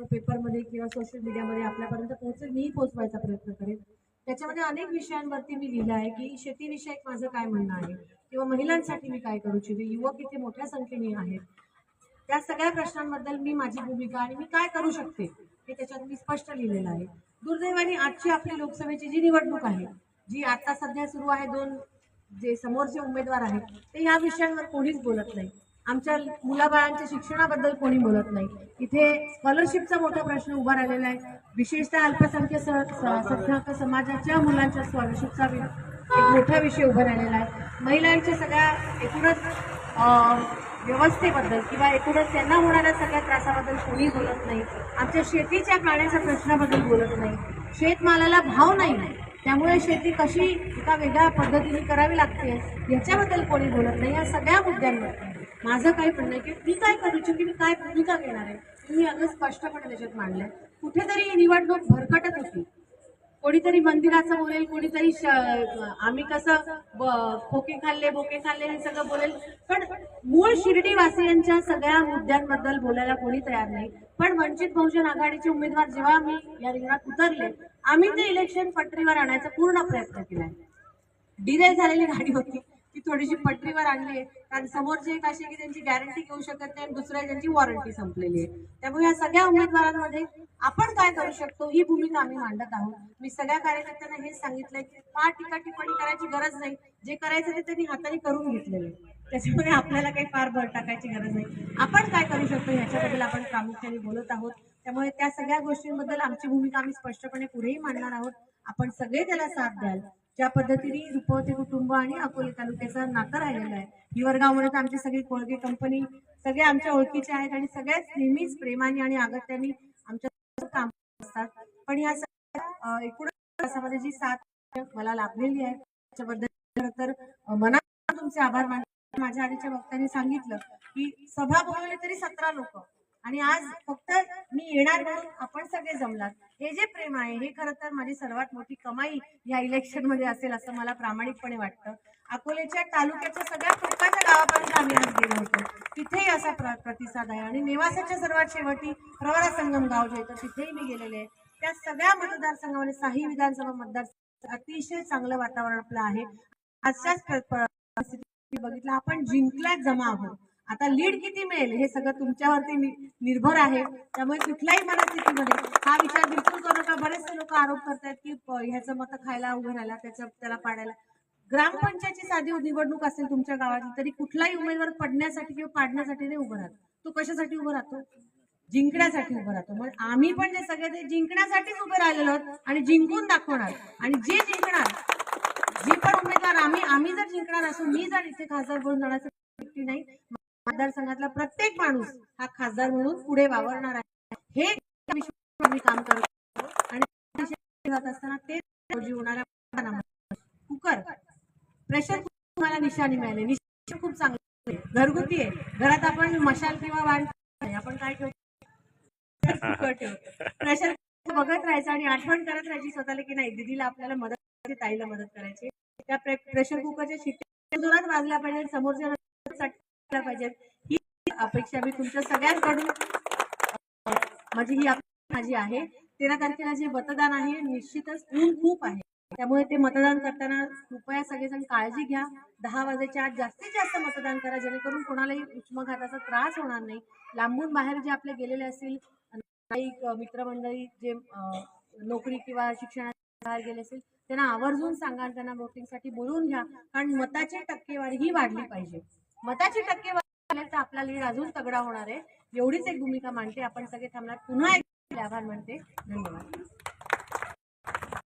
तो पेपरमध्ये किंवा सोशल मीडियामध्ये आपल्यापर्यंत पोहोचेल मीही पोहोचवायचा प्रयत्न करेन. त्याच्यामध्ये अनेक विषयांवरती मी लिहिलं आहे की शेतीविषयक माझं काय म्हणणं आहे किंवा महिलांसाठी मी काय करू इच्छिते युवक इथे मोठ्या संख्येने आहेत. त्या सगळ्या प्रश्नांबद्दल मी माझी भूमिका आणि मी काय करू शकते हे त्याच्यात मी स्पष्ट लिहिलेलं आहे. दुर्दैवाने आजची आपली लोकसभेची जी निवडणूक आहे जी आता सध्या सुरू आहे दोन जे समोरचे उमेदवार आहेत ते या विषयांवर कोणीच बोलत नाही. आमच्या मुलाबाळांच्या शिक्षणाबद्दल कोणी बोलत नाही. इथे स्कॉलरशिपचा मोठा प्रश्न उभा राहिलेला आहे. विशेषतः अल्पसंख्याक स- समाजाच्या मुलांच्या स्कॉलरशिपचा एक मोठा विषय उभा राहिलेला आहे. महिलांच्या सगळ्या एकूणच व्यवस्थेबद्दल किंवा एकूणच त्यांना होणाऱ्या सगळ्या त्रासाबद्दल कोणी बोलत नाही. आमच्या शेतीच्या प्राण्याच्या प्रश्नाबद्दल बोलत नाही. शेतमालाला भाव नाही. त्यामुळे शेती कशी एका वेगळ्या पद्धतीने करावी लागते याच्याबद्दल कोणी बोलत नाही. या सगळ्या मुद्द्यांवर माझं काय म्हणणं आहे की मी काय करू इच्छिते मी काय भूमिका घेणार आहे? तुम्ही अगदी स्पष्टपणे त्याच्यात मांडलंय. कुठेतरी ही निवडणूक भरकटत होती. कोणीतरी मंदिराचं बोलेल कोणीतरी श- आम्ही कसं ब- खोके खाल्ले बोके खाल्ले हे सगळं बोलेल. पण मूळ शिर्डी वासियांच्या सगळ्या मुद्द्यांबद्दल बोलायला कोणी तयार नाही. पण वंचित बहुजन आघाडीचे उमेदवार जेव्हा आम्ही या रिंगणात उतरले आम्ही ते इलेक्शन पटरीवर आणायचा पूर्ण प्रयत्न केलाय. डिले झालेली गाडी होती. ती थोडीशी पटरीवर आणली आहे. कारण समोरचे एक असे की त्यांची गॅरंटी घेऊ शकत नाही आणि दुसऱ्या त्यांची वॉरंटी संपलेली आहे. त्यामुळे या सगळ्या उमेदवारांमध्ये आपण काय करू शकतो ही भूमिका आम्ही मांडत आहोत. मी सगळ्या कार्यकर्त्यांना हेच सांगितलंय की फार टीका टिप्पणी करायची गरज नाही. जे करायचं ते त्यांनी हाताने करून घेतलेलं आहे. त्याच्यामुळे आपल्याला काही फार भर टाकायची गरज नाही. आपण काय करू शकतो ह्याच्याबद्दल आपण प्रामुख्याने बोलत आहोत. त्यामुळे त्या सगळ्या गोष्टींबद्दल आमची भूमिका आम्ही स्पष्टपणे पुढेही मांडणार आहोत. आपण सगळे त्याला साथ द्याल. ज्या पद्धतीने रुपवते कुटुंब आणि अकोले तालुक्याचा नाता राहिलेला आहे. हिवरगावमध्ये तर आमची सगळी कोळगे कंपनी सगळे आमच्या ओळखीचे आहेत आणि सगळ्याच नेहमीच प्रेमाने आणि आगत्याने आमच्या काम असतात पण या सगळ्या, अं, एकूण जी साथ मला लाभलेली आहे त्याच्याबद्दल तर मनात तुमचे आभार मानते माझ्या आधीच्या वक्त्याने सांगितलं की सभा बोलवली तरी सतरा लोक. आणि आज फक्त मी येणार म्हणून आपण सगळे जमलात. हे जे प्रेम आहे हे खरं तर माझी सर्वात मोठी कमाई या इलेक्शनमध्ये असेल असं मला प्रामाणिकपणे वाटतं. अकोलेच्या तालुक्याच्या सगळ्या फुटकाच्या गावापर्यंत आम्ही आज गेलो होतो. तिथेही असा प्र- प्रतिसाद आहे. आणि नेवासाच्या सर्वात शेवटी प्रवरा संगम गाव जे होतं तिथेही मी गेलेले आहे. त्या सगळ्या मतदारसंघामध्ये साही विधानसभा मतदार अतिशय चांगलं वातावरण आपलं आहे. आजच्याच परिस्थिती बघितलं आपण जिंकल्यात जमा आहोत. आता लीड किती मिळेल? हे सगळं तुमच्यावरती निर्भर आहे. त्यामुळे कुठल्याही मनस्थितीमध्ये हा विचार बिलकुल करू नका. बरेचसे लोक आरोप करतायत की ह्याचं मत खायला उभं राहिला त्याचं त्याला पाडायला. ग्रामपंचायतची साधी निवडणूक असेल तुमच्या गावाची तरी कुठलाही उमेदवार पडण्यासाठी किंवा पाडण्यासाठी नाही उभं राहत. तो कशासाठी उभं राहतो? जिंकण्यासाठी उभं राहतो. मग आम्ही पण जे सगळे ते जिंकण्यासाठीच उभे राहिलेलो आहोत आणि जिंकून दाखवणार. आणि जे जिंकणार जी पण उमेदवार आम्ही आम्ही जर जिंकणार असू मी जर इथे खासदार बनून जाण्याचं नाही मतदारसंघातला प्रत्येक माणूस हा खासदार म्हणून पुढे वावरणार आहे. हे आम्ही काम करतो आणि जात असताना ते होणाऱ्या कुकर प्रेशर तुम्हाला निशाणी मिळाले. निशाण खूप चांगले. घरगुती आहे. घरात आपण मशाल किंवा वाण आपण काय ठेवतो? कुकर प्रेशर बघत राहायचं आणि आठवण करत राहायची स्वतःला की नाही दिदीला आपल्याला मदत करायची ताईला मदत करायची. त्या प्रेशर कुकरच्या शिट्ट्या जोरात वाजल्या पाहिजे समोरच्या पाहिजेत ही अपेक्षा मी तुमच्या सगळ्यांकडून माझी ही अपेक्षा माझी आहे. तेरा तारखेला जे मतदान आहे निश्चितच ऊन खूप आहे. त्यामुळे ते मतदान करताना कृपया सगळेजण काळजी घ्या. दहा वाजेच्या आत जास्तीत जास्त मतदान करा जेणेकरून कोणालाही उष्मघाताचा त्रास होणार नाही. लांबून बाहेर जे आपले गेलेले असतील काही मित्रमंडळी जे नोकरी किंवा शिक्षणात बाहेर गेले असेल त्यांना आवर्जून सांगा त्यांना वोटिंगसाठी बोलवून घ्या. कारण मताची टक्केवारी ही वाढली पाहिजे. मताची टक्केवारी तर आपला लीड अजून तगडा होणार आहे. एवढीच एक भूमिका मांडते. आपण सगळे थांबणार. पुन्हा एक आभार मानते. धन्यवाद.